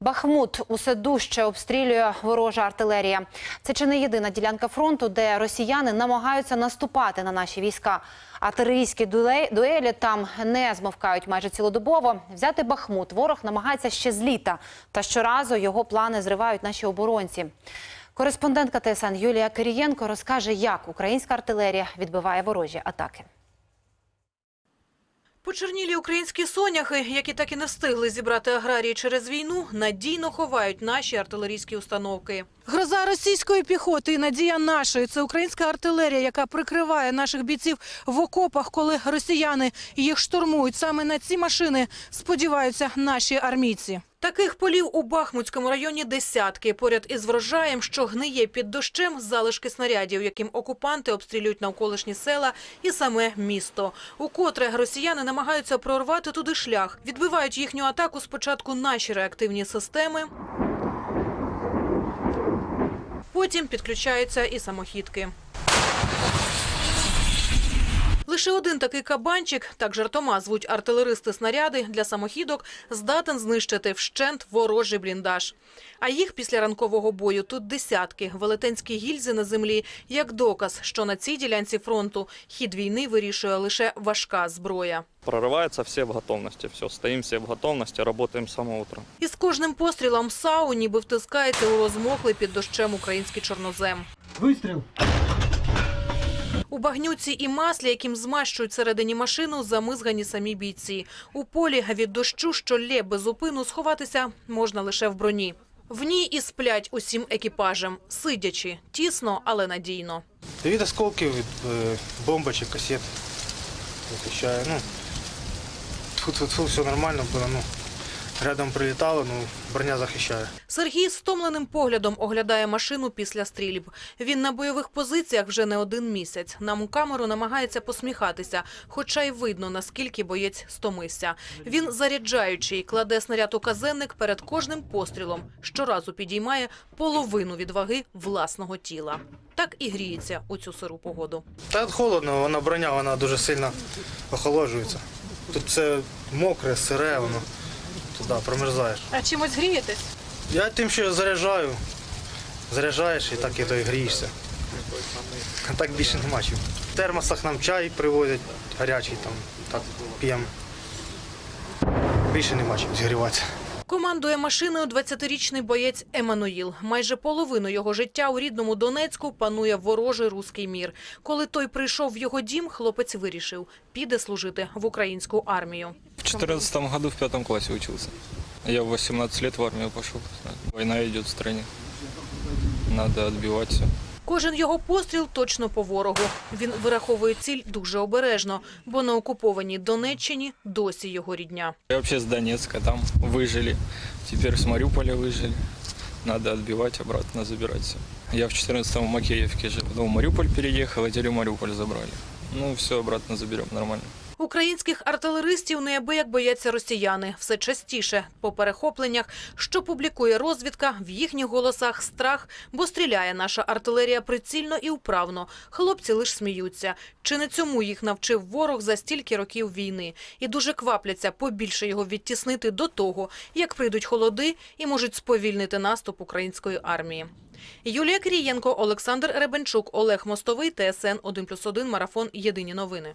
Бахмут усе дужче обстрілює ворожа артилерія. Це чи не єдина ділянка фронту, де росіяни намагаються наступати на наші війська. Артилерійські дуелі, там не змовкають майже цілодобово. Взяти Бахмут ворог намагається ще з літа. Та щоразу його плани зривають наші оборонці. Кореспондентка ТСН Юлія Кирієнко розкаже, як українська артилерія відбиває ворожі атаки. Почернілі українські соняхи, які так і не встигли зібрати аграрії через війну, надійно ховають наші артилерійські установки. Гроза російської піхоти і надія нашої це українська артилерія, яка прикриває наших бійців в окопах, коли росіяни їх штурмують. Саме на ці машини сподіваються наші армійці. Таких полів у Бахмутському районі десятки. Поряд із врожаєм, що гниє під дощем, залишки снарядів, яким окупанти обстрілюють навколишні села і саме місто. Укотре росіяни намагаються прорвати туди шлях. Відбивають їхню атаку спочатку наші реактивні системи. Потім підключаються і самохідки. Лише один такий кабанчик, так жартома звуть артилеристи снаряди для самохідок, здатен знищити вщент ворожий бліндаж. А їх після ранкового бою тут десятки. Велетенські гільзи на землі як доказ, що на цій ділянці фронту хід війни вирішує лише важка зброя. Прорывается все в готовности. Все, стоим все в готовности, работаем с самого утра. І з кожним пострілом САУ ніби втискається у розмоклий під дощем український чорнозем. Выстрел. У багнюці і маслі, яким змащують всередині машину, замизгані самі бійці. У полі від дощу, що лє без упину, сховатися можна лише в броні. В ній і сплять усім екіпажем, сидячи, тісно, але надійно. Від осколків, від е, бомбочок, касет захищає. Ну, тьфу-тьфу-тьфу, все нормально було. Ну, рядом прилітало, ну, броня захищає. Сергій стомленим поглядом оглядає машину після стрільб. Він на бойових позиціях вже не один місяць. Нам у камеру намагається посміхатися, хоча й видно, наскільки боєць стомився. Він заряджаючий, кладе снаряд у казенник перед кожним пострілом. Щоразу підіймає половину від ваги власного тіла. Так і гріється у цю сиру погоду. Та холодно, вона броня, вона дуже сильно охолоджується. Тут все мокре, сире, воно туди промерзаєш. А чимось грієтесь? Я тим, що заряджаю, заряджаєш і так і то і грієшся. А так більше нема чим. В термосах нам чай привозять гарячий, там, так п'ємо. Більше нема чим зігріватися. Командує машиною 20-річний боєць Еммануїл. Майже половину його життя у рідному Донецьку панує ворожий руський мір. Коли той прийшов в його дім, хлопець вирішив – піде служити в українську армію. В 2014 году в пятом классе учился. Я в 18 лет в армию пошел. Война идет в. Надо отбивать все. Кожен його постріл точно по ворогу. Він вираховує ціль дуже обережно, бо на окупованій Донеччині досі його рідня. Я вообще с Донецка там выжили. Теперь с Мариуполя выжили. Надо отбивать, обратно забирать все. Я в 14-м в Макеевке жил. Потом в Мариуполь переехал, а теперь Мариуполь забрали. Ну, все обратно заберем, нормально. Українських артилеристів неабияк бояться росіяни. Все частіше по перехопленнях, що публікує розвідка, в їхніх голосах страх, бо стріляє наша артилерія прицільно і вправно. Хлопці лиш сміються. Чи не цьому їх навчив ворог за стільки років війни? І дуже квапляться побільше його відтіснити до того, як прийдуть холоди і можуть сповільнити наступ української армії. Юлія Крієнко, Олександр Ребенчук, Олег Мостовий, ТСН 1+,1, Марафон. Єдині новини.